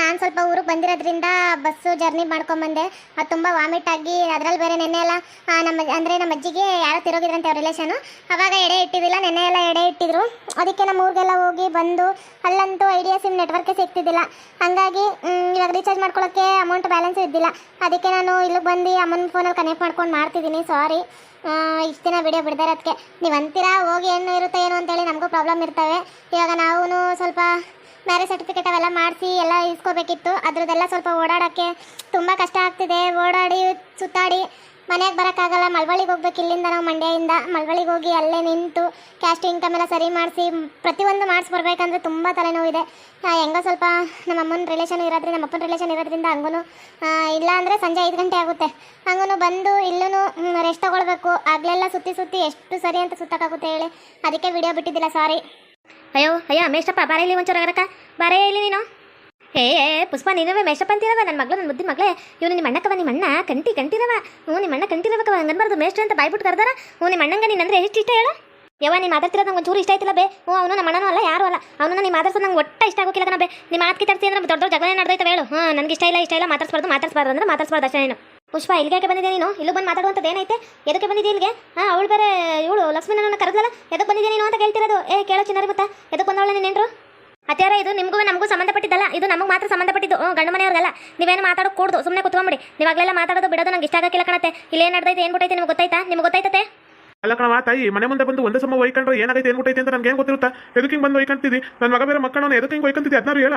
ನಾನು ಸ್ವಲ್ಪ ಊರಿಗೆ ಬಂದಿರೋದ್ರಿಂದ ಬಸ್ಸು ಜರ್ನಿ ಮಾಡ್ಕೊಂಬಂದೆ. ಅದು ತುಂಬ ವಾಮಿಟ್ ಆಗಿ ಅದರಲ್ಲಿ ಬೇರೆ ನೆನ್ನೆ ಎಲ್ಲ ನಮ್ಮ, ಅಂದರೆ ನಮ್ಮ ಅಜ್ಜಿಗೆ ಯಾರೋ ತಿರೋಗಿದ್ರಂತೆ ಅವ್ರ ರಿಲೇಷನು ಅವಾಗ ಎಡೆ ಇಟ್ಟಿದ್ದಿಲ್ಲ, ನೆನ್ನೆ ಎಲ್ಲ ಎಡೆ ಇಟ್ಟಿದ್ರು. ಅದಕ್ಕೆ ನಮ್ಮ ಊರಿಗೆಲ್ಲ ಹೋಗಿ ಬಂದು, ಅಲ್ಲಂತೂ ಐಡಿಯಾ ಸಿಮ್ ನೆಟ್ವರ್ಕೇ ಸಿಗ್ತಿದ್ದಿಲ್ಲ. ಹಾಗಾಗಿ ಇವಾಗ ರೀಚಾರ್ಜ್ ಮಾಡ್ಕೊಳ್ಳೋಕ್ಕೆ ಅಮೌಂಟ್ ಬ್ಯಾಲೆನ್ಸ್ ಇದ್ದಿಲ್ಲ. ಅದಕ್ಕೆ ನಾನು ಇಲ್ಲಿಗೆ ಬಂದು ಅಮ್ಮನ ಫೋನಲ್ಲಿ ಕನೆಕ್ಟ್ ಮಾಡ್ಕೊಂಡು ಮಾಡ್ತಿದ್ದೀನಿ ಸಾರಿ ಇಷ್ಟು ದಿನ ವಿಡಿಯೋ ಬಿಡ್ತಾರೆ ಅದಕ್ಕೆ ನೀವು ಅಂತೀರಾ, ಹೋಗಿ ಏನು ಇರುತ್ತೆ ಏನು ಅಂತೇಳಿ ನಮಗೂ ಪ್ರಾಬ್ಲಮ್ ಇರ್ತವೆ. ಇವಾಗ ನಾವು ಸ್ವಲ್ಪ ಮ್ಯಾರೇಜ್ ಸರ್ಟಿಫಿಕೇಟ್ ಅವೆಲ್ಲ ಮಾಡಿಸಿ ಎಲ್ಲ ಇಸ್ಕೋಬೇಕಿತ್ತು. ಅದ್ರದ್ದೆಲ್ಲ ಸ್ವಲ್ಪ ಓಡಾಡೋಕ್ಕೆ ತುಂಬ ಕಷ್ಟ ಆಗ್ತಿದೆ. ಓಡಾಡಿ, ಸುತ್ತಾಡಿ ಮನೆಗೆ ಬರೋಕ್ಕಾಗಲ್ಲ. ಮಳವಳ್ಳಿಗೆ ಹೋಗ್ಬೇಕು ಇಲ್ಲಿಂದ ನಾವು ಮಂಡ್ಯದಿಂದ. ಮಳವಳ್ಳಿಗೆ ಹೋಗಿ ಅಲ್ಲೇ ನಿಂತು ಕ್ಯಾಸ್ಟ್ ಇನ್ಕಮ್ ಎಲ್ಲ ಸರಿ ಮಾಡಿಸಿ ಪ್ರತಿಯೊಂದು ಮಾಡಿಸ್ಬರ್ಬೇಕಂದ್ರೆ ತುಂಬ ತಲೆನೋವಿದೆ. ಹೆಂಗೋ ಸ್ವಲ್ಪ ನಮ್ಮ ಅಮ್ಮನ ರಿಲೇಷನ್ ಇರೋದ್ರಿಂದ, ನಮ್ಮ ಅಪ್ಪನ ರಿಲೇಷನ್ ಇರೋದ್ರಿಂದ ಹಂಗೂ ಇಲ್ಲ ಅಂದರೆ ಸಂಜೆ ಐದು ಗಂಟೆ ಆಗುತ್ತೆ. ಹಂಗೂ ಬಂದು ಇಲ್ಲೂ ರೆಸ್ಟ್ ತೊಗೊಳ್ಬೇಕು. ಆಗಲೆಲ್ಲ ಸುತ್ತಿ ಸುತ್ತಿ ಎಷ್ಟು ಸರಿ ಅಂತ ಸುತ್ತಕ್ಕಾಗುತ್ತೆ ಹೇಳಿ. ಅದಕ್ಕೆ ವಿಡಿಯೋ ಬಿಟ್ಟಿದ್ದಿಲ್ಲ ಸಾರಿ ಅಯ್ಯೋ ಅಯ್ಯೋ, ಮೇಷ್ಟಪ್ಪ, ಬಾರ ಇಲ್ಲಿ ಒಂಚೂರು ಆಗರಕ್ಕ ಬಾರೇ ಇಲ್ಲಿ ನೀನು. ಏ ಪುಷ್ಪ ನೀನವೇ ಮೇಷ್ಟಪ್ಪ ಅಂತೀರವ? ನನ್ನ ಮಗಳು ನನ್ನ ಮುದ್ದಿನ ಮಗಳೇ. ಇವನು ನಿಮ್ಮ ಅಣ್ಣಕ್ಕವ ನಿಮ್ಮ ಅಣ್ಣ, ಕಂಟಿ ಕಂಟಿರವ ಹ್ಞೂ ನಿಮ್ಮ ಅಣ್ಣ ಕಂಟಿರಬೇಕವ ಹಂಗನ್ಬಾರ್ದು ಮೇಷ್ಟ್ರ ಅಂತ ಬಾಯ್ಬಿಟ್ಟು ಕರ್ದಾರ. ಹ್ಞೂ ನಿಮ್ಮ ಅಣ್ಣಂಗೆ ನಿನ್ನಂದ್ರೆ ಎಷ್ಟು ಇಷ್ಟ ಹೇಳು? ಯವ್ವ, ನೀನು ಮಾತಾಡ್ತಿರೋದು ನಂಗೆ ಒಂಚೂರು ಇಷ್ಟ ಆಯ್ತಿಲ್ಲ ಬೇ. ಹ್ಞೂ, ಅವನು ನಮ್ಮ ಅಣ್ಣನೂ ಅಲ್ಲ, ಯಾರು ಅಲ್ಲ. ಅವನು ನೀನು ಮಾತಾಡ್ಸೋದು ನಂಗೆ ಒಟ್ಟ ಇಷ್ಟ ಆಗೋಕಿಲ್ಲ ಕಣ ಬೇ. ನಿಮ್ಮ ಮಾತು ಕಿತ್ತಾಡ್ತಿ ಅಂದ್ರೆ ದೊಡ್ಡ ದೊಡ್ಡ ಜಗಳೇ ನಡೆದೈತೆ ಹೇಳು. ಹ್ಞೂ, ನನಗೆ ಇಷ್ಟ ಇಲ್ಲ ಇಷ್ಟ ಇಲ್ಲ, ಮಾತಾಡ್ಸ್ಬಾರ್ದು ಮಾತಾಡ್ಸ್ಬಾರ್ದು ಅಂದ್ರೆ ಮಾತಾಡ್ಸ್ಬಾರ್ದು ಅಷ್ಟೇ ನೀನು. ಪುಷ್ಪ ಇಲ್ಲಿಗೆ ಬಂದಿದ್ದೆ ನೀನು? ಇಲ್ಲೂ ಬಂದು ಮಾತಾಡುವಂಥದ್ದು ಏನೈತೆ? ಎದಕ್ಕೆ ಬಂದಿದ್ದೆ ಇಲ್ಲಿಗೆ? ಹಾಂ, ಅವಳು ಬೇರೆ, ಇವಳು ಲಕ್ಷ್ಮೀ ನನ್ನ ಕರೆದಲ್ಲ ಎದಕ್ಕೆ ಬಂದಿದ್ದೆ ನೀನು ಅಂತ ಕೇಳ್ತಿರೋದು? ಏ, ಕೇಳೋ ಚಿನ್ನಾರಿ ಗೊತ್ತಾ ಎದಕ್ಕೆ ಬಂದವಳೆ ನೀನೇನ್ರು ಅತ್ಯಾರ, ಇದು ನಿಮಗೂ ನಮಗೂ ಸಂಬಂಧಪಟ್ಟಿದ್ದಲ್ಲ. ಇದು ನಮಗೆ ಮಾತ್ರ ಸಂಬಂಧಪಟ್ಟಿದ್ದು. ಗಂಡು ಮನೆಯವ್ರಿಗಲ್ಲ. ನೀವೇನು ಮಾತಾಡೋಕೆ ಕೂಡ್ದು ಸುಮ್ಮನೆ ಕುತ್ಕೊಂಬಿಡಿ ನೀವಾಗಲೆಲ್ಲ ಮಾತಾಡೋದು ಬಿಡೋದು ನಂಗೆ ಇಷ್ಟ ಆಗಕ್ಕಿಲ್ಲ ಕಣತೆ ಇಲ್ಲಿ ನಡೆದೈತೆ, ಏನು ಬಿಟ್ಟೈತೆ ನಿಮ್ಗೆ ಗೊತ್ತಾಯ್ತಾ? ನಿಮ್ಗೆ ಗೊತ್ತಾಯ್ತತೆ ಅಲ್ಲ ಕಣವ ತಾಯಿ, ಮನೆ ಮುಂದೆ ಬಂದು ಒಂದೇ ಸಮ ಒಯ್ಕೊಂಡ್ರೆ ಏನಾಗೈತೆ, ಏನು ಗೊತ್ತೈತೆ ಅಂತ ನಮ್ಗೆ ಏನು ಗೊತ್ತಿರುತ್ತಾ? ಎದಕ್ಕೆ ಬಂದು ಒಯ್ಕೊಂತಿದ್ದಿ ನನ್ನ ಮಗ ಬೇರೆ ಮಕ್ಕಳನ್ನ ಎದಕ್ಕೆ ಹಿಂಗೆ ಒಯ್ಕೊಂತಿದ್ದಿ ಅದನ್ನಾರು ಹೇಳ.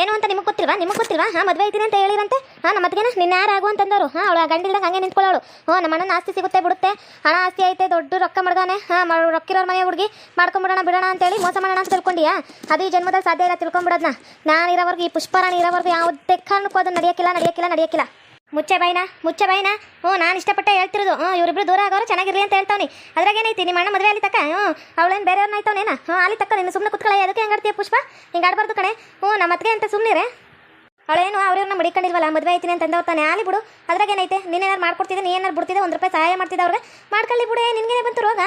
ಏನು ಅಂತ ನಿಮಗೆ ಗೊತ್ತಿಲ್ವಾ? ನಿಮಗೆ ಗೊತ್ತಿಲ್ವಾ? ಹಾಂ, ಮದುವೆ ಐತೀನಿ ಅಂತ ಹೇಳಿರಂತೆ. ಹಾಂ, ನಮ್ಮ ಅತ್ತಿಗೆನ ನಿನ್ನ ಯಾರು ಆಗು ಅಂತಂದವರು? ಹಾಂ, ಅವಳು ಗಂಡಿಲ್ದಂಗೆ ಹಂಗೆ ನಿಂತ್ಕೊಳ್ಳೋಳು. ಹ್ಞೂ ನಮ್ಮ ಅಣ್ಣನ ಆಸ್ತಿ ಸಿಗುತ್ತೆ, ಬಿಡುತ್ತೆ. ಹಣ ಆಸ್ತಿ ಐತೆ, ದೊಡ್ಡ ರೊಕ್ಕ ಮಡ್ಗಾನೆ. ಹಾಂ ರೊಕ್ಕಿರೋರ್ ಮನೆ ಹುಡುಗಿ ಮಾಡ್ಕೊಂಬಿಡೋಣ, ಬಿಡೋಣ ಅಂತೇಳಿ ಮೋಸ ಮಾಡೋಣ ಅಂತ ತಿಳ್ಕೊಂಡಿಯಾ? ಅದು ಈ ಜನ್ಮದಲ್ಲಿ ಸಾಧ್ಯ ಇಲ್ಲ ತಿಳ್ಕೊಂಬಿಡೋದನ್ನ ನಾನು ಇರೋವರೆಗೂ ಈ ಪುಷ್ಪರಾಣಿ ಇರೋವರೆಗೂ ಯಾವುದೇ ಕಾರಣಕ್ಕೂ ಅದು ನಡೆಯೋಕ್ಕಿಲ್ಲ ನಡೆಯೋಕ್ಕಿಲ್ಲ ನಡೆಯೋಕ್ಕಿಲ್ಲ ಮುಚ್ಚೆ ಬಾಯಿನ ಮುಚ್ಚೆ ಬಾಯಿನ ಹ್ಞೂ, ನಾನು ಇಷ್ಟಪಟ್ಟೆ ಹೇಳ್ತಿರೋದು. ಹ್ಞೂ, ಇವರಿಬ್ರು ದೂರ ಆಗೋರು ಚೆನ್ನಾಗಿರಲಿ ಅಂತ ಹೇಳ್ತಾವ್ನಿ. ಅದ್ರಾಗೇನೈತಿ ನಿಮ್ಮ ಅಣ್ಣ ಮದುವೆ ಅಲ್ಲಿ ತಕ್ಕ? ಹ್ಞೂ, ಅವಳೇನು ಬೇರೆಯವ್ರನ್ನ ಆಯ್ತವನೇನ? ಹ್ಞೂ, ಅಲ್ಲಿ ತಕ್ಕ, ನಿನ್ನ ಸುಮ್ಮನೆ ಕುತ್ಕೊಳ್ಳ ಅದಕ್ಕೆ ಹೆಂಗಾಡ್ತೀಯ ಪುಷ್ಪ? ಹಿಂಗೆ ಆಡಬಾರ್ದು ಕಣೆ. ಹ್ಞೂ ನಮ್ಮ ಅತ್ತಿಗೆ ಅಂತ ಸುಮ್ಮನಿರೆ ಅವಳೇನು ಅವ್ರನ್ನ ಮಡಿಕೊಂಡಿಲ್ವಲ್ಲ, ಮದುವೆ ಐತೀನಿ ಅಂತ ತಾನೆ. ಆಲಿ ಬಿಡು. ಅದ್ರಾಗೇನೈತೆ ನೀನೇನಾರು ಮಾಡ್ಕೊಡ್ತಿದ್ದೆ ನೀ ಏನಾರು ಬಿಡ್ತಿದ್ದೆ ಒಂದು ರೂಪಾಯಿ ಸಹಾಯ ಮಾಡ್ತಿದ್ದೆ ಅವ್ರಿಗೆ. ಮಾಡ್ಕೊಳ್ಳಿ ಬಿಡು ನಿನಗೇನೆ ಬಂತು ರೋಗ?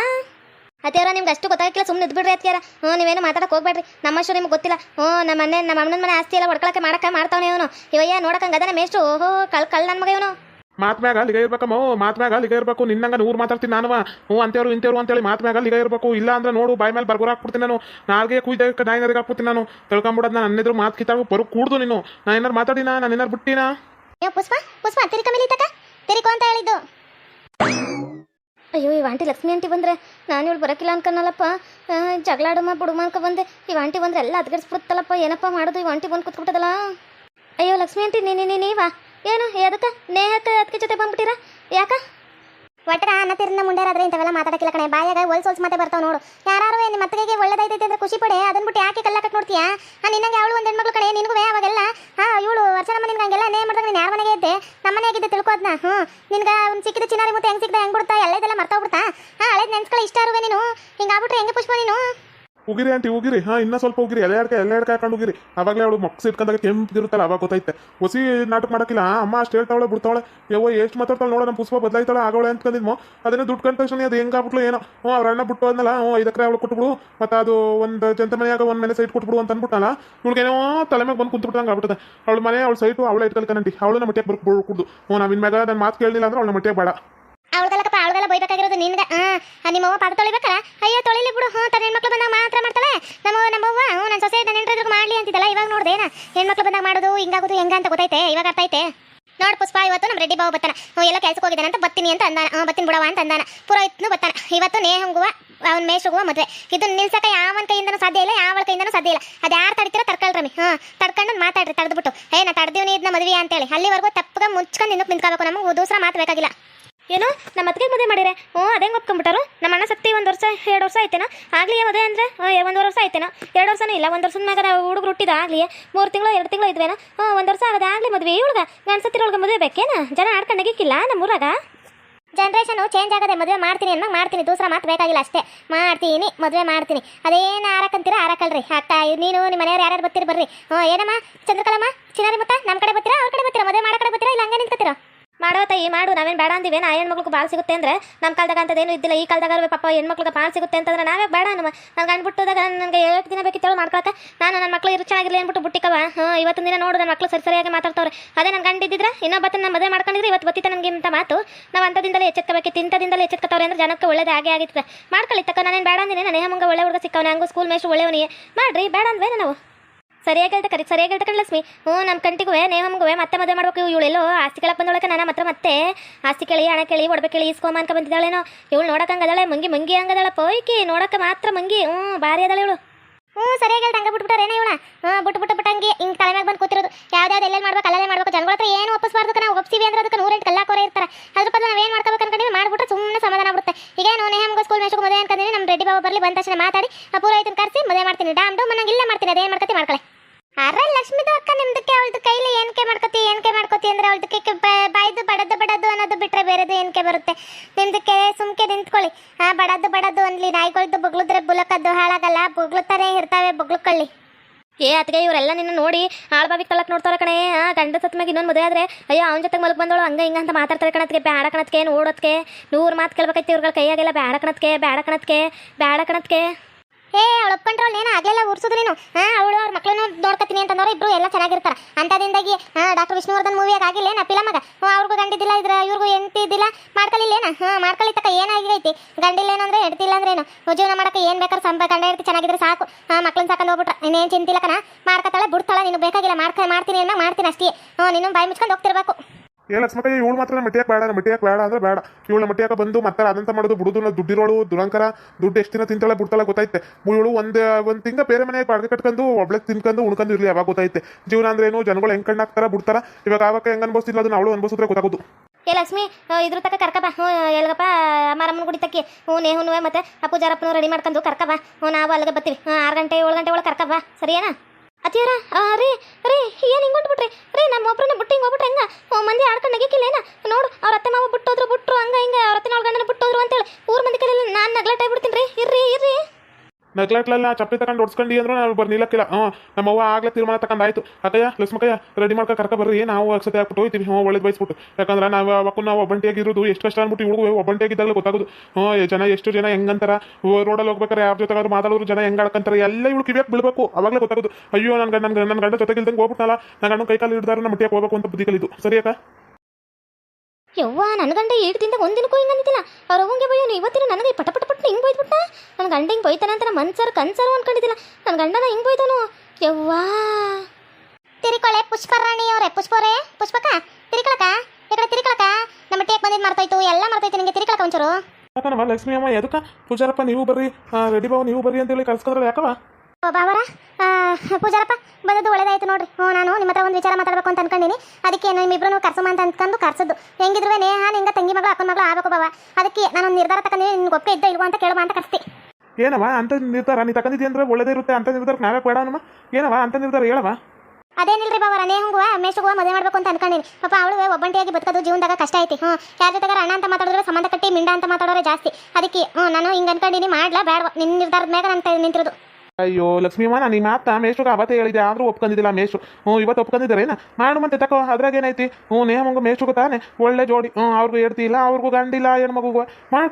ಅತ್ಯಾರ ನಿಮ್ಗೆ ಅಷ್ಟು ಗೊತ್ತಾಗಿಲ್ಲ ಸುಮ್ಮನೆ ಇದ್ಬಿಡ್ರಿ ಅತ್ಯಾರ ಹ್ಞೂ ನೀವೇನು ಮಾತಾಡಕ್ಕೆ ಹೋಗ್ಬೇಡ್ರಿ. ನಮ್ಮಷ್ಟು ನಿಮ್ಗೆ ಗೊತ್ತಿಲ್ಲ. ಹ್ಞೂ ನಮ್ಮ ಮನೆ ನಮ್ಮ ಅಣ್ಣನ ಮನೆ ಆಸ್ತಿ ಎಲ್ಲ ಹೊಡ್ಕೊಳಕ್ಕೆ ಮಾಡಕ್ಕೆ ಮಾಡ್ತಾವನೆ ಇವನು. ಇವಯ್ಯ ನೋಡಕ್ಕಂಗೆ ಅದನ್ನ ಮೇಷ್ಟು ಓಹೋ ಕಳ್ ಕಳ್ ನನ್ನ ಮಗ ಇವನು. ಮಾತ್ಮ್ಯಾಗ ಅಲ್ಲಿಗೆ ಲಿಗ ಇರ್ಬೇಕಮ್ಮ ಮಾತ್ಮ್ಯಾಗ ಅಲ್ಲಿಗೆ ಲಿಗ ಇರಬೇಕು ನಿನ್ನಂಗ ನೂರು ಮಾತಾಡ್ತೀನಿ ನಾನು ಹ್ಞೂ ಅಂತೇವ್ರು ಇಂತೇವ್ರು ಅಂತೇಳಿ ಮಾತ್ಮ್ಯಾಗ ಅಲ್ಲಿಗೆ ಲಿಗ ಇರಬೇಕು. ಇಲ್ಲ ಅಂದ್ರೆ ನೋಡು ಬಾಯ್ ಮೇಲೆ ಬರ್ಗುರ ಹಾಕ್ಬಿಡ್ತೀನಿ ನಾನು. ನಾಲ್ಗೆ ಕುಯ್ದ ನಾಯಿನರಿಗೆ ಹಾಕ್ಬಿಡ್ತೀನಿ ನಾನು. ತಿಳ್ಕೊಂಬಿಡೋದು ನಾನು ನನ್ನೆದ್ರು ಮಾತು ಕಿತ್ತಾಗ ಬರು ಕೂಡ್ದು ನೀನು. ನಾನು ಏನಾರು ಮಾತಾಡಿನ? ನಾನು ಏನಾರು ಬಿಟ್ಟಿನ? ಏ ಪುಷ್ಪ ಪುಷ್ಪ ತಿರ್ಕ ಮೇಲೆ ತಿರಿಕೋ ಅಂತ ಹೇಳಿದ್ದು. ಅಯ್ಯೋ ಈ ಆಂಟಿ ಲಕ್ಷ್ಮಿ ಆಂಟಿ ಬಂದ್ರೆ ನಾನು ಇವಳು ಬರೋಕ್ಕಿಲ್ಲ ಅನ್ಕನಲ್ಲಪ್ಪ ಜಗಳಾಡಮ್ಮ ಬಿಡುಮ ಅನ್ಕೊ ಬಂದೆ ಈ ಆಂಟಿ ಬಂದ್ರೆ ಎಲ್ಲ ಅದ್ಗಡ್ಸ್ಬಿಡ್ತಲ್ಲಪ್ಪ ಏನಪ್ಪ ಮಾಡೋದು ಈ ಆಂಟಿ ಬಂದು ಕೂತ್ಬಿಟ್ಟದಲ್ಲ ಅಯ್ಯೋ ಲಕ್ಷ್ಮಿ ಆಂಟಿ ನೀ ನೀ ನೀವಾ ಏನು ಎದಕ್ಕೆ ನೇಹಕ್ಕೆ ಅದಕ್ಕೆ ಜೊತೆ ಬಂದ್ಬಿಟ್ಟಿರ ಯಾಕ ಒಟ್ಟರ ಅನ್ನ ತಿರ್ನ ಮುಂಡೇರಾದ್ರೆ ಇಂಥವೆಲ್ಲ ಮಾತಾಡಕ್ಕಿಲ್ಲ ಕಣೆ. ಬಾಯಾಗ ಹೊಲ್ಸ್ ಹೊಲ್ಸ್ ಮಾತೆ ಬರ್ತಾವ ನೋಡು. ಯಾರು ನಿಮ್ಮ ಅತ್ತಿಗೆಗೆ ಒಳ್ಳೇದೈತೈತೆ ಅಂದ್ರೆ ಖುಷಿ ಪಡೆ. ಅದನ್ನ ಬಿಟ್ಟು ಯಾಕೆ ಕಲ್ಲ ಕಟ್ ನೋಡ್ತೀಯಾ? ಆ ನಿನ್ನಂಗೆ ಅವಳು ಒಂದು ಹೆಣ್ಮಕ್ಳು ಕಡೆ ನಿನಗೂ ಅವಾಗೆಲ್ಲ. ಹಾ, ಇವಳು ವರ್ಷ ನಮ್ಮ ನಿನ್ಗೆ ಹಂಗೆಲ್ಲ ನೇ ಮಾಡಿದಾಗ ನೀನು ಯಾರ ಮನೆಗೆ ಇದ್ದೆ? ನಮ್ಮ ಮನೆಯಾಗಿದ್ದೆ ತಿಳ್ಕೋದ್ನ ಹ್ಞೂ. ನಿನ್ಗೆ ಒಂದು ಸಿಕ್ಕಿದ ಚಿನ್ನಾರಿ ಮುತ್ತೆ ಹೆಂಗೆ ಸಿಕ್ಕಿದೆ ಹೆಂಗೆ ಬಿಡ್ತಾ ಮರ್ತಾ ಮರ್ತೋಗ್ಬಿಡ್ತಾ? ಹಾ, ಹಳೇದು ನೆನ್ಸ್ಕೊಳ್ಳಿ ಇಷ್ಟ ಅರುವೆ ನೀನು. ಹಿಂಗಾಗ್ಬಿಟ್ರೆ ಹೆಂಗೆ ಪುಷ್ಪ ನೀನು? ಉಗಿರಿ ಆಂಟಿ, ಉಗಿರಿ. ಹಾ, ಇನ್ನೂ ಸ್ವಲ್ಪ ಉಗಿರಿ. ಎಲ್ಲ ಎಡ್ಕ ಎಲ್ಲ ಎಡ್ಕ ಹಾಕೊಂಡು ಉಗಿರಿ. ಅವಾಗಲೇ ಅವಳು ಮೊಕ್ಸ್ ಇಟ್ಕೊಂಡಾಗ ಕೆಂಪಿರುತ್ತಲ್ಲ ಅವಾಗ ಗೊತ್ತೈತೆ. ಹೊಸಿ ನಾಟಕ ಮಾಡೋಕ್ಕಿಲ್ಲ. ಅಮ್ಮ ಅಷ್ಟು ಹೇಳ್ತಾವಳೆ, ಬಿಡ್ತಾವಳೆ. ಯವ್ವ, ಎಷ್ಟು ಮಾತಾಡ್ತಾಳೆ ನೋಡೋ ನಮ್ಮ ಪುಷ್ಪ ಬದಲಾಯ್ತಾಳೆ, ಆಗೋಳೆ ಅಂತಂದಿದ್ಮೋ ಅದನ್ನ ದುಡ್ಡು ಕಂಡ ತಕ್ಷಣ ಅದು ಹೆಂಗಾಗ್ಬಿಟ್ಲು ಏನೋ. ಹ್ಞೂ ಅವ್ರ ಅಣ್ಣ ಬಿಟ್ಟು ಅದನ್ನಲ್ಲ ಹ್ಞೂ ಐದು ಎಕರೆ ಅವಳು ಕೊಟ್ಬಿಡು. ಮತ್ತು ಅದು ಒಂದು ಜಂತ ಮನೆಯಾಗ ಒಂದು ಮನೆ ಸೈಟ್ ಕೊಟ್ಬಿಡು ಅಂತ ಅಂದ್ಬಿಟ್ಟಲ್ಲ ಇವ್ಳಿಗೇನೋ ತಲೆ ಮೇಲೆ ಬಂದು ಕುಂತ್ಬಿಟ್ಟಂಗೆ ಆಗ್ಬಿಟ್ಟದೆ. ಅವಳು ಮನೆ, ಅವಳು ಸೈಟು, ಅವಳೇ ಇಟ್ಕಲ್ಕನಂಟಿ ಅವಳು ನಮ್ಮ ಮಟ್ಟಿಗೆ ಬರ್ಕು ಕುಡ್ದು ಹ್ಞೂ ನಾವು ಇನ್ಮ್ಯಾಗ ನನ್ನ ಮಾತು ಕೇಳಲಿಲ್ಲ ಅಂದ್ರೆ ಅವಳ ಮಟ್ಟಿಗೆ ಬೇಡ. ಅವಳಗಲ್ಲಪ್ಪ ಅವಳದಲ್ಲ ಬೈಬೇಕಾಗಿರೋದು ನಿನ್ಗೆ. ಹಾಂ ನಿಮ್ಮವ್ವ ಪಾದ ತೊಳಿಬೇಕಲ್ಲ ಅಯ್ಯೋ, ತೊಳಿಲಿ ಬಿಡು. ಹ್ಞೂ ತನ್ನ ಹೆಣ್ಮಕ್ಳು ಬಂದಾಗ ಮಾತ್ರ ಮಾಡ್ತಾಳೆ. ನಮ್ಮ ನಮ್ಮವ್ವ ಹ್ಞೂ ನನ್ನ ಸೊಸೆ ನನ್ನ ಹೆಂಡ್ರಿದ್ರು ಮಾಡಲಿ ಅಂತಿದ್ದಲ್ಲ, ಇವಾಗ ನೋಡ್ದೇನ ಹೆಣ್ಮಕ್ಳು ಬಂದಾಗ ಮಾಡೋದು, ಹಿಂಗಾಗೋದು ಹೆಂಗ ಅಂತ ಗೊತ್ತೈತೆ? ಇವಾಗ ಅರ್ಥ ಐತೆ? ನೋಡ್ ಪುಷ್ಪ, ಇವತ್ತು ನಮ್ಮ ರೆಡ್ಡಿ ಬಾವು ಬತ್ತಾನ ಎಲ್ಲ ಕೆಲಸಕ್ಕೆ ಹೋಗಿದ್ದಾನೆ ಅಂತ ಬತ್ತೀನಿ ಅಂತ ಅಂದಾನ. ಬತ್ತೀನಿ ಬಿಡವ ಅಂತ ಅಂದಾನ. ಪುರೋಹಿತ್ನು ಬತ್ತಾನ ಇವತ್ತು ನೇಹಂಗುವ, ಅವ್ನ ಮೇಷಗುವ ಮದುವೆ. ಇದು ನಿಲ್ಸಕ ಯಾವನ ಕೈಯಿಂದನೂ ಸಾಧ್ಯ ಇಲ್ಲ, ಯಾವಳ ಕೈಯಿಂದನೂ ಸಾಧ್ಯ ಇಲ್ಲ. ಅದು ಯಾರು ತಡಿತೀರೋ ತಡ್ಕೊಳ್ರಮಿ ಹಾಂ ತಡ್ಕೊಂಡು ಮಾತಾಡ್ರಿ, ತಡೆದ್ಬಿಟ್ಟು. ಏ ನಾ ತಡ್ದೀವಿ ಇದನ್ನ ಮದುವೆ ಅಂತೇಳಿ. ಅಲ್ಲಿವರೆಗೂ ತಪ್ಪಗ ಮುಚ್ಕೊಂಡು ನಿನ್ನಕ್ಕೆ ನಿಂತ್ಕೋಬೇಕು ನಮಗೆ. ದೂಸರ ಮಾತು ಬೇಕಾಗಿಲ್ಲ. ಏನು ನಮ್ಮ ಅತ್ತಿಗೆ ಮದುವೆ ಮಾಡಿರೆ ಹ್ಞೂ, ಅದೇ ಒಪ್ಕೊಂಡ್ಬಿಟ್ಟಾರು. ನಮ್ಮ ಅಣ್ಣ ಸತ್ತಿ ಒಂದು ವರ್ಷ, ಎರಡು ವರ್ಷ ಆಯ್ತೇನೋ. ಆಗಲಿ ಮದುವೆ ಅಂದರೆ ಒಂದು ವರ್ಷ ಆಯ್ತೇನೋ. ಎರಡು ವರ್ಷನೂ ಇಲ್ಲ, ಒಂದು ವರ್ಷದ ಮ್ಯಾಗ ಹುಡುಗರು ಹುಟ್ಟಿದ ಆಗಲಿ ಮೂರು ತಿಂಗಳು, ಎರಡು ತಿಂಗಳು ಇದ್ವೇನೋ. ಹ್ಞೂ, ಒಂದು ವರ್ಷ ಆಗದೆ ಆಗಲಿ ಮದುವೆ. ಇವಳಗ, ನಾನು ಸತ್ತಿರ ಒಳಗೆ ಮದುವೆ ಬೇಕೇನ? ಜನ ಆಡ್ಕೊಂಡಾಗಿಕ್ಕಿಲ್ಲ ನಮ್ಮ ಊರಾಗ? ಜನ್ರೇಷನ್ ಚೇಂಜ್ ಆಗದೆ ಮದುವೆ ಮಾಡ್ತೀನಿ ಅನ್ನೋ ಮಾಡ್ತೀನಿ. ದೂಸರ ಮಾತು ಬೇಕಾಗಿಲ್ಲ ಅಷ್ಟೇ. ಮಾಡ್ತೀನಿ, ಮದುವೆ ಮಾಡ್ತೀನಿ. ಅದೇನು ಆರಕ್ಕಂತೀರ? ಆರಕಲ್ರಿ ಅಕ್ಕ, ನೀನು ನಿಮ್ಮ ಮನೆಯವ್ರು ಯಾರ್ಯಾರು ಬರ್ತೀರಿ ಬರ್ರಿ. ಹ್ಞೂ, ಏನಮ್ಮ? ಚಂದ್ರಕಲಮ್ಮ ಚಿನ್ನಾರಿ ಮತ್ತೆ ನಮ್ಮ ಕಡೆ ಬರ್ತೀರಾ? ಅವ್ರ ಕಡೆ ಬರ್ತೀರಾ? ಮದುವೆ ಮಾಡೋ ಕಡೆ ಬರ್ತೀರಾ? ಇಲ್ಲ ಹಂಗೆ ನಿಂತ್ಕೊತೀರಾ? ಮಾಡುವ ತಾಯಿ ಮಾಡು, ನಾವೇನು ಬೇಡ ಅಂದಿವೆ. ನಾ ಹೆಣ್ಮಕ್ಳಿಗೆ ಭಾಳ ಸಿಗುತ್ತೆ ಅಂದ್ರೆ ನಮ್ಮ ಕಾಲದಾಗ ಅಂತದೇನು ಇದ್ದಿಲ್ಲ. ಈ ಕಾಲದಾಗ ಪಾಪ ಹೆಣ್ಮಕ್ಳಿಗೆ ಭಾಳ ಸಿಗುತ್ತೆ ಅಂತಂದ್ರೆ ನಾವೇ ಬೇಡ ನಮ್ಮ ನಾನು ಗಂಡ್ಬಿಟ್ಟದಾಗ ನನಗೆ ಎಷ್ಟು ದಿನ ಬೇಕಿತ್ತು ಹೇಳಿ ಮಾಡ್ಕೊಳಕ್ಕೆ. ನಾನು ನನ್ನ ಮಕ್ಳು ಇರು, ಚೆನ್ನಾಗಿರಲಿ ಅಂದ್ಬಿಟ್ಟು ಬುಟ್ಟಿಕವ ಹಾಂ, ಇವತ್ತಿನ ದಿನ ನೋಡು ನನ್ನ ಮಕ್ಳು ಸರಿ ಸರಿಯಾಗಿ ಮಾತಾಡ್ತವ್ರೆ. ಅದೇ ನನ್ನ ಗಂಡಿದ್ದಿದ್ರೆ ಇನ್ನೊಬ್ಬತ್ತ ನನ್ನ ಮದುವೆ ಮಾಡ್ಕೊಂಡಿದ್ರೆ ಇವತ್ತು ಒತ್ತಿತ ನನಗೆ ಇಂಥ ಮಾತು. ನಾವು ಅಂಥದಿಂದಲೇ ಎಚ್ಚೆತ್ಕೋಬೇಕು ಇಂಥದಿಂದಲೇ ಎಚ್ಚೆತ್ಕೋತವ್ರೆ ಅಂದ್ರೆ ಜನಕ್ಕೆ ಒಳ್ಳೇದು ಆಗೇ ಆಗಿತ್ತು. ಮಾಡ್ಕೊಳ್ಳಿ ತಕ್ಕ, ನಾನೇನು ಬೇಡ ಅಂದಿನಿ, ನಾನು ಹೇಮಂಗ ಒಳ್ಳೆ ಹುಡುಗ ಸಿಕ್ಕವನೇ, ಹಂಗೂ ಸ್ಕೂಲ್ ಮೇಷ್ಟು ಒಳ್ಳೆಯವನಿಗೆ ಮಾಡ್ರಿ, ಬೇಡ ಅಂದ್ವೇನೆ ನಾವು? ಸರಿಯಾಗಿ ಹೇಳ್ತಾ ಕರಿ ಸರಿಯಾಗಿ ಹೇಳ್ತಾ ಲಕ್ಷ್ಮಿ. ಹ್ಞೂ ನಮ್ಮ ಕಂಟಿಗೂ ನೇಹಮ್ಗೂ ಮತ್ತೆ ಮದುವೆ ಮಾಡ್ಬೇಕು ಇವಳೆಲ್ಲೋ ಆಸ್ತಿ ಕೇಳಕ್ಕೆ ಬಂದೊಳಕ್ಕೆ ನನ್ನ ಹತ್ರ ಮತ್ತೆ ಆಸ್ತಿ ಕೇಳಿ, ಹಣ ಕೇಳಿ, ಒಡವೆ ಕೇಳಿ ಇಸ್ಕೊಂಬ ಅನ್ಕ ಬಂದಿದ್ದಾಳೇನೋ. ಇವಳು ನೋಡಕ್ಕೆ ಹಂಗದಾಳೆ, ಮಂಗಿ ಮಂಗಿ ಹಂಗದಾಳ. ಪೋಯ್ಕಿ, ನೋಡಕ್ಕೆ ಮಾತ್ರ ಮಂಗಿ. ಹ್ಞೂ, ಭಾರಿ ಅದಾಳೆ ಇವಳು. ಹ್ಞೂ, ಸರಿಯಾಗಿ ಹಂಗೆ ಬಿಟ್ಬಿಟ್ಟಾರೇನ ಇವಳ ಹ್ಞೂ ಬಿಟ್ಟು ಬಿಟ್ಟು ಬಿಟ್ಟಂಗೆ ಹಿಂಗೆ ತಲೆ ಮ್ಯಾಗ ಬಂದು ಕೂತಿರೋದು ಯಾವ್ದಾವ್ದು ಎಲ್ಲೆಲ್ಲಿ ಮಾಡ್ಬೇಕು ಅಲ್ಲೇ ಮಾಡ್ಬೇಕು ಜನಗಳ ಹತ್ರ ಏನು ಒಪ್ಪಿಸ್ಬಾರ್ದು ನಾವು ಒಪ್ಸಿವಿ ಅಂದ್ರೆ ಅದಕ್ಕೆ ನೂರೆಂಟು ಕಲ್ಲಾಕೋರೆ ಇರ್ತಾರೆ ಅದ್ರ ಬದಲು ನಾವು ಏನು ಮಾಡ್ಕೋಬೇಕು ಅನ್ಕೊಂಡಿವಿ ಮಾಡ್ಬಿಟ್ರೆ ಸುಮ್ಮನೆ ಸಮಾಧಾನ ಬಿಡುತ್ತೆ ಈಗ ನಾವು ನೇಹಮ್ಗೆ ಸ್ಕೂಲ್ ಮೇಷ್ಗೆ ಮದುವೆ ಅನ್ಕೊಂಡಿವಿ ನಮ್ಮ ರೆಡ್ಡಿ ಬಾಬು ಬರಲಿ ಬಂದ ತಕ್ಷಣ ಮಾತಾಡಿ ಆ ಪೂರೈತನ ಕರೆಸಿ ಮದುವೆ ಮಾಡ್ತೀನಿ ಡಾಮ್ ಡೂಮ್ ಅನ್ನಂಗೆ ಇಲ್ಲ ಮಾಡ್ತೀನಿ ಅದೇನು ಮಾಡ್ಕತಿ ಮಾಡ್ಕೊಳ್ಳಿ ಅರ ಲಕ್ಷ್ಮಿದು ಅಕ್ಕ ನಿಮ್ದಕ್ಕೆ ಅವಳದು ಕೈಲಿ ಏನ್ಕೆ ಮಾಡ್ಕೋತಿ ಏನ್ಕೆ ಮಾಡ್ಕೋತಿ ಅಂದ್ರೆ ಅವಳದಕ್ಕೆ ಬಾಯ್ದು ಬಡದು ಬಡದು ಅನ್ನೋದು ಬಿಟ್ರೆ ಬೇರೆದು ಏನಕ್ಕೆ ಬರುತ್ತೆ? ನಿಮ್ದಕ್ಕೆ ಸುಮ್ಕೆ ನಿಂತ್ಕೊಳ್ಳಿ. ಆ, ಬಡದು ಬಡದು ಅನ್ಲಿ, ನಾಯಿಗಳ್ದು ಬಗ್ಲುದ್ರೆ ಬುಲಕದ್ದು ಹಾಳಾಗಲ್ಲ ಬುಗ್ಳುತ್ತಾನೆ ಇರ್ತಾವೆ ಬುಗ್ಳುಕೊಳ್ಳಿ. ಏ ಅದಕ್ಕೆ ಇವರೆಲ್ಲ ನಿನ್ನ ನೋಡಿ ಆಳ್ಬಾವಿಗೆ ತಲಕ್ ನೋಡ್ತಾರ ಕಣೆ. ಆ, ಗಂಡ ಸತ್ ಮ್ಯಾಗ ಇನ್ನೊಂದು ಮದುವೆ ಆದ್ರೆ, ಅಯ್ಯೋ, ಅವ್ನ ಜೊತೆಗೆ ಮಲಗ್ ಬಂದೋಳು ಹಂಗ ಹಿಂಗ ಅಂತ ಮಾತಾಡ್ತಾರೆ ಕಣತ್ಗೆ, ಬ್ಯಾಡ ಕಣತ್ಗೆ ನೋಡೋದ್ಕೆ ನೂರು ಮಾತು ಕೇಳ್ಬೇಕೈತಿ ಇವ್ರಗಳ ಕೈಯಾಗೆಲ್ಲ, ಬ್ಯಾಡ ಕಣತ್ಕೆ ಬ್ಯಾಡ ಕಣತ್ಕೆ ಬ್ಯಾಡ ಕಣತ್ಗೆ. ಏ, ಅವಳು ನೇನು ಅದೆಲ್ಲ ಉರ್ಸುದು ಹಾ, ಅವಳು ಅವ್ರ ಮಕ್ಕಳನ್ನು ನೋಡ್ಕೊತೀನಿ ಅಂತಂದವ್ರು ಇಬ್ರು ಎಲ್ಲ ಚೆನ್ನಾಗಿರ್ತಾರೆ. ಅಂತದಿಂದಾಗಿ, ಹಾ ಡಾಕ್ಟರ್ ವಿಷ್ಣುವರ್ಧನ್ ಮೂವಿಯಾಗ ಆಗಿಲ್ಲ ಏನ ಮಗ? ಅವ್ರಿಗೂ ಗಂಡಿದ್ದಿಲ್ಲ, ಇದ್ರ ಇವ್ರಿಗೂ ಮಾಡ್ಕೊಳ್ಳಿಲ್ಲೇನ ಹಾ ಮಾಡ್ಕೊಳ್ಳಿ ತಕ್ಕ ಏನಾಗಿರೈತಿ ಗಂಡಿಲ್ಲ ಏನಂದ್ರೆ ಹೆಡ್ತಿಲ್ಲ ಅಂದ್ರೆ ಏನು ಜೀವನ ಮಾಡಕ್ಕೆ ಏನ್ ಬೇಕಾದ್ರೆ ಸಂಬ, ಗಂಡ ಹೆಡ್ತಿ ಚೆನ್ನಾಗಿದ್ರೆ ಸಾಕು. ಹಾ ಮಕ್ಳನ್ನ ಸಾಕೊಂಡು ಹೋಗ್ಬಿಟ್ರೆ ಇನ್ನೇನು ಚಿಂತಿಲ್ಲ ಕಣ ಮಾಡ್ಕೊತಾಳೆ ಬಿಡ್ತಾಳೆ, ನೀನು ಬೇಕಾಗಿಲ್ಲ, ಮಾಡ್ಕ, ಮಾಡ್ತೀನಿ ಅನ್ನೋ, ಮಾಡ್ತೀನಿ ಅಷ್ಟೇ. ಹ್ಞೂ ನೀನು ಬಾಯಿ ಮುಚ್ಕೊಂಡು ಹೋಗ್ತಿರ್ಬೇಕು. ಏ ಲಕ್ಷ್ಮಕ್ಕ ಇವಳು ಮಾತ್ರ ಮಟ್ಟಿಯಾಕ ಬೇಡ ಮಟ್ಟಿಯಾಕ ಬೇಡ ಅಂದ್ರೆ ಬೇಡ. ಇವಳು ಮಟ್ಟಿಯಾಕ ಬಂದು ಮತ್ತೆ ಅದಂತ ಮಾಡೋದು ಬಿಡುದು ನಾ ದುಡ್ಡಿರೋಳು ದುರಂಕರ, ದುಡ್ಡು ಎಷ್ಟು ದಿನ ತಿಂತಾಳೆ ಬಿಡ್ತಾಳೆ ಗೊತ್ತೈತೆ ಇವಳು ಒಂದು ಒಂದು ತಿಂಗ ಬೇರೆ ಮನೆ ಬಾಡಿಗೆ ಕಟ್ಕೊಂಡು ಒಬ್ಳೆ ತಿನ್ಕೊಂಡು ಉಣ್ಕೊಂಡು ಇರಲಿ, ಯಾವಾಗ ಗೊತ್ತೈತೆ ಜೀವನ ಅಂದ್ರೆ ಏನು? ಜನಗಳು ಹೆಂಗ್ ಕಣ್ಣಾಕ್ತಾರ ಬಿಡ್ತಾರ. ಇವಾಗ ಆವಾಗ ಹೆಂಗ್ ಅನ್ಬೋಸ್ತಿಲ್ಲ ಅದನ್ನ ಅವಳು ಅನ್ಬೋಸಿದ್ರೆ ಗೊತ್ತಾಗೋದು. ಏ ಲಕ್ಷ್ಮಿ ಇದ್ರ ತಕ್ಕ ಕರ್ಕಬಾ ಹ್ಞೂ, ಎಲ್ಗಪ್ಪ, ಮಾರಮ್ಮನ ಗುಡಿ ತಕ್ಕಿ. ಹ್ಞೂ ನೇಹುನುವೆ ಮತ್ತೆ ಆ ಪೂಜಾರಪ್ಪನ ರೆಡಿ ಮಾಡ್ಕೊಂಡು ಕರ್ಕಬಾ ಹ್ಞೂ, ನಾವು ಅಲ್ಲಿಗೆ ಬರ್ತೀವಿ. ಹಾಂ ಆರು ಗಂಟೆ, ಏಳು ಗಂಟೆ ಒಳಗೆ ಕರ್ಕಬಾ ಸರಿಯೇನಾ? ಅತಿಯರ ರೀ ರೀ, ಏನು ಹಿಂಗೆ ಹೊಂಟ್ಬಿಟ್ರಿ? ರೀ, ನಮ್ಮ ಒಬ್ರನ್ನ ಬಿಟ್ಟು ಹಿಂಗೆ ಹೋಗ್ಬಿಟ್ರೆ ಹೆಂಗೆ? ಮಂದಿ ಆಡ್ಕೊಂಡು ನಗಿಕ್ಕಿಲ್ಲೇನ ನೋಡು, ಅವ್ರ ಅತ್ತೆ ಮಾವ ಬಿಟ್ಟೋದ್ರು ಬಿಟ್ರು, ಹಂಗೆ ಹಿಂಗೆ, ಅವ್ರ ಅತ್ತೆ ನಾಲ್ಕು ಬಿಟ್ಟು ಬಿಟ್ಟೋದ್ರು ಅಂತೇಳಿ ಊರು ಮಂದಿ ಕೈಲಿ ನಾನು ನಗ್ಲಾಟ್ ಆಗ್ಬಿಡ್ತೀನಿ ರೀ. ಇರ್ರಿ ಇರ್ರಿ. ನಗ್ಲಾಟ್ಲೆಲ್ಲ ಚಪ್ಪಲಿ ತಗೊಂಡು ಓಡಿಸ್ಕೊಂಡು ಅಂದ್ರೆ ನಾವು ಬರ್ ನಿಲ್ಲಕ್ಕಿಲ್ಲ ನಮ್ಮ ಅವ್ವ ಆಗ್ಲೇ ತೀರ್ಮಾನ ತಗೊಂಡಾಯ್ತು ಅಕ್ಕಯ್ಯ ಲಕ್ಷ್ಮಕಯ್ಯ ರೆಡಿ ಮಾಡ್ಕೊ ಕರ್ಕ ಬರ್ರಿ. ನಾವು ಅಕ್ಷತೆ ಹಾಕ್ಬಿಟ್ಟು ಹೋಗ್ತೀವಿ ಹ್ಞೂ, ಒಳ್ಳೇದು ಬಯಸ್ಬಿಟ್ಟು ಯಾಕಂದ್ರೆ ನಾವು ಅವಕ್ಕೂ ನಾವು ಒಬ್ಬಂಟಿಯಾಗಿರೋದು ಎಷ್ಟು ಕಷ್ಟ ಅಂದ್ಬಿಟ್ಟು ಇವ್ರಿಗೂ ಒಬ್ಬಂಟಿಯಾಗಿದ್ದಾಗಲೇ ಗೊತ್ತಾಗೋದು. ಹ್ಞೂ ಜನ ಎಷ್ಟು ಜನ ಹೆಂಗಂತಾರ? ರೋಡಲ್ಲಿ ಹೋಗ್ಬೇಕಾರೆ ಯಾರ ಜೊತೆಗಾದ್ರು ಮಾತಾಡೋರು ಜನ ಹೆಂಗ್ ಆಡ್ಕಂತಾರೆ ಎಲ್ಲ ಇವಳು ಕಿವಿಯಾಗಿ ಬಿಡಬೇಕು ಅವಾಗಲೇ ಗೊತ್ತಾಗೋದು. ಅಯ್ಯೋ ನನ್ನ ನನ್ಗೆ ನನ್ನ ಗಂಡ ಜೊತೆಗಿಲ್ದಂಗೆ ಹೋಗ್ಬಿಟ್ಟಲ್ಲ ನನ್ನ ಗಂಡ ಕೈ ಕಾಲು ಹಿಡ್ದಾರ ನಮ್ಮ ಮಟ್ಟಿಯಾಗಿ ಹೋಗ್ಬೇಕು ಅಂತ ಬುದ್ಧಿ ಕಲಿದು ಸರಿ ಯವ್ವ ನನ್ನ ಗಂಡ ಏಳು ದಿನದಾಗ ಒಂದಿನಕ್ಕೂ ಹಿಂಗೆ ಅಂದಿದ್ದಿಲ್ಲ ಅವ್ರ ಅವಂಗೆ ಬೈಯೋನು ಇವತ್ತಿನ ನನಗೆ ಪಟ ಪಟ ಪಟ್ಟು ಹಿಂಗೆ ಬೈದ್ಬಿಟ್ಟ ನನ್ನ ಗಂಡ ಹಿಂಗೆ ಬೈತಾನೆ ಅಂತ ನಮ್ಮ ಮನ್ಸರು ಕನ್ಸರು ಅನ್ಕೊಂಡಿದ್ದಿಲ್ಲ. ನನ್ನ ಗಂಡನ ಹಿಂಗೆ ಬೈದನು ಯವ್ವಾ. ತಿರಿಕೊಳೆ ಪುಷ್ಪರಾಣಿ ಅವರೇ ಪುಷ್ಪರೇ ಪುಷ್ಪಕ ತಿರಿಕಳಕ? ಈ ತಿರಿಕೊಳಕ? ನಮ್ಮ ಟೇಕ್ ಬಂದಿದ್ದು ಮರ್ತೋಯ್ತು ಎಲ್ಲ ಮರ್ತೋಯ್ತು ನಿಮಗೆ ತಿರಿಕೊಳಕ ಒಂಚೂರು? ಯಾಕನವ ಲಕ್ಷ್ಮಿ ಅಮ್ಮ ಎದಕ್ಕ? ಪೂಜಾರಪ್ಪ ನೀವು ಬರ್ರಿ. ರೆಡಿ ಬಾವು ನೀವು ಬರ್ರಿ ಅಂತೇಳಿ ಕಳ್ಸ್ಕೊಂಡ್ರೆ ಯಾಕವ ಓ ಬಾವರ ಪೂಜಾರಪ್ಪ ಬಂದದ್ದು ಒಳ್ಳೇದಾಯ್ತು ನೋಡ್ರಿ. ಹ್ಞೂ ನಾನು ನಿಮ್ಮ ಹತ್ರ ಒಂದು ವಿಚಾರ ಮಾತಾಡಬೇಕು ಅಂತ ಅನ್ಕೊಂಡಿನಿ. ಅದಕ್ಕೆ ನಿಮ್ಮಿಬ್ರು ಕರ್ಸಮ್ಮ ಅಂತ ಅನ್ಕೊಂಡು ಕರ್ಸದ್ದು. ಹೆಂಗಿದ್ರು ನೇಹ ನಿಂಗೆ ತಂಗಿ ಮಗಳು ಅಕ್ಕನ ಮಗಳು ಆಗಬೇಕು ಬಾವ. ಅದಕ್ಕೆ ನಾನು ನಿರ್ಧಾರ ತಗೊಂಡಿನಿ ನಿನ್ಗೆ ಒಪ್ಪಿಗೆ ಇದ್ದ ಇಲ್ವಾ ಅಂತ ಕೇಳುವ ಅಂತ ಕರ್ಸ್ತಿ. ಏನವ ಅಂತ ನಿರ್ಧಾರ ನೀ ತಗೊಂಡಿದ್ದಿ ಅಂದ್ರೆ ಒಳ್ಳೇದೇ ಇರುತ್ತೆ ಅಂತ ನಿರ್ಧಾರ ನಾವೇ ಬೇಡ ನಮ್ಮ ಏನವ ಅಂತ ನಿರ್ಧಾರ ಹೇಳವ ಅದೇನಿಲ್ರಿ ಬಾವರ ನೇಹಂಗುವ ಮೇಷಗುವ ಮದುವೆ ಮಾಡಬೇಕು ಅಂತ ಅನ್ಕೊಂಡಿನಿ. ಪಾಪ ಅವಳು ಒಬ್ಬಂಟಿಯಾಗಿ ಬದುಕೋದು ಜೀವನದಾಗ ಕಷ್ಟ ಐತಿ ಹ್ಞೂ ಯಾರ ಜೊತೆಗಾರ ಅಣ್ಣ ಅಂತ ಮಾತಾಡಿದ್ರೆ ಸಂಬಂಧ ಕಟ್ಟಿ ಮಿಂಡ ಅಂತ ಮಾತಾಡೋರೆ ಜಾಸ್ತಿ. ಅದಕ್ಕೆ ಹ್ಞೂ ನಾನು ಹಿಂಗೆ ಅನ್ಕೊಂಡಿನಿ ಮಾಡ್ಲಾ ಬೇಡ ನಿನ್ನ ನಿರ್ಧಾರದ ಮ್ಯಾಗ ನಾನು ನಿಂತಿರೋದು. ಅಯ್ಯೋ ಲಕ್ಷ್ಮೀಮ್ಮ ನಾನು ಈ ಮಾತಾ ಮೇಷ್ಟ್ರಿಗೆ ಅವತ್ತೇ ಹೇಳಿದೆ, ಆದರೂ ಒಪ್ಕೊಂಡಿದ್ದಿಲ್ಲ ಮೇಷ್ಟ್ರು. ಹ್ಞೂ, ಇವತ್ತು ಒಪ್ಕೊಂಡಿದ್ದಾರೇನ ಮಾಡು ಮತ್ತೆ ತಕೋ, ಅದ್ರಾಗ ಏನೈತಿ ಹ್ಞೂ, ನೇಮಂಗು ಮೇಷ್ಟ್ರಿಗೂ ತಾನೆ, ಒಳ್ಳೆ ಜೋಡಿ. ಹ್ಞೂ, ಅವ್ರಿಗೂ ಹೇಳ್ತಿಲ್ಲ ಅವ್ರಿಗೂ ಗಂಡಿಲ್ಲ, ಹೆಣ್ಮಗುಗೂ.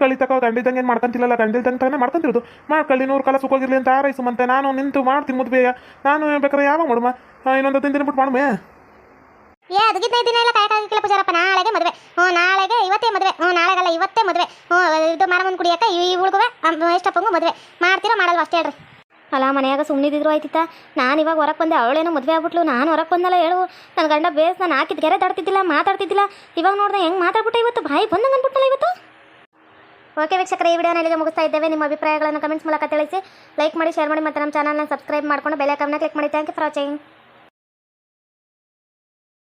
ಕಳಿ ತಕೋ ಗಂಡಿದ್ದಂಗೆ ಏನು ಮಾಡ್ಕೊಂತಿಲ್ಲ ಗಂಡಿಲ್ದಂಗೆ ತಾನೇ ಮಾಡ್ಕೊಂತಿರೋದು ಮಾಡ್ಕೊಳ್ಳಿ ನೂರು ಕಾಲ ಸುಖೋಗಿರ್ಲಿ ಅಂತ ಆರೈಸು ಮತ್ತೆ, ನಾನು ನಿಂತು ಮಾಡ್ತೀನಿ ಮುದ್ಬೇಯ ನಾನು ಬೇಕಾದ್ರೆ ಯಾವಾಗ ಮಾಡುಮ? ಇನ್ನೊಂದು ಹತ್ತು ದಿನ ಬಿಟ್ಟು ಮಾಡುಮೆ? ಏ ಅದಕ್ಕಿಂತ ದಿನ ಎಲ್ಲ ಕಾಯಕ್ಕಾಗಿಲ್ಲ ಪೂಜಾರಪ್ಪ, ನಾಳೆಗೆ ಮದುವೆ. ಹ್ಞೂ, ನಾಳೆಗೆ ಇವತ್ತೇ ಮದುವೆ. ಹ್ಞೂ, ನಾಳೆಗಲ್ಲ, ಇವತ್ತೇ ಮದುವೆ. ಹ್ಞೂ, ಇದು ಮಾರಮ್ಮನ ಕುಡಿಯಕ್ಕೆ ಈ ಉಳ್ಗುವೆ ಎಷ್ಟಪ್ಪಂಗೂ ಮದುವೆ. ಮಾಡ್ತೀರೋ, ಮಾಡಲ್ವ, ಅಷ್ಟೇ ಹೇಳ್ರಿ. ಅಲ್ಲ ಮನೆಯಾಗ ಸುಮ್ಮನಿದ್ರು ಆಯ್ತಿತ್ತ. ನಾನು ಇವಾಗ ಹೊರಗೆ ಬಂದೆ, ಅವಳೇನೋ ಮದುವೆ ಆಗ್ಬಿಟ್ಲು, ನಾನು ಹೊರಗೆ ಬಂದಲ್ಲ ಹೇಳು. ನನ್ನ ಗಂಡ ಬೇಸ್, ನಾನು ಹಾಕಿದ ಗೆರೆ ತಡ್ತಿದ್ದಿಲ್ಲ, ಮಾತಾಡ್ತಿದ್ದಿಲ್ಲ. ಇವಾಗ ನೋಡಿದೆ ಹೆಂಗೆ ಮಾತಾಡ್ಬಿಟ್ಟೆ ಇವತ್ತು? ಬಾಯಿ ಬಂದಂಗೆ ಅಂದ್ಬಿಟ್ಟಲ್ಲ ಇವತ್ತು? ಓಕೆ ವೀಕ್ಷಕರ, ಈ ವಿಡಿಯೋನ ಇಲ್ಲಿಗೆ ಮುಗಿಸ್ತಾ ಇದ್ದೇವೆ. ನಿಮ್ಮ ಅಭಿಪ್ರಾಯಗಳನ್ನು ಕಮೆಂಟ್ಸ್ ಮೂಲಕ ತಿಳಿಸಿ. ಲೈಕ್ ಮಾಡಿ, ಶೇರ್ ಮಾಡಿ ಮತ್ತು ನಮ್ಮ ಚಾನಲ್ನ ಸಬ್ಸ್ಕ್ರೈಬ್ ಮಾಡ್ಕೊಂಡು ಬೆಲೆ ಕಮ್ಮನ ಕ್ಲಿಕ್ ಮಾಡಿ. Thank you for watching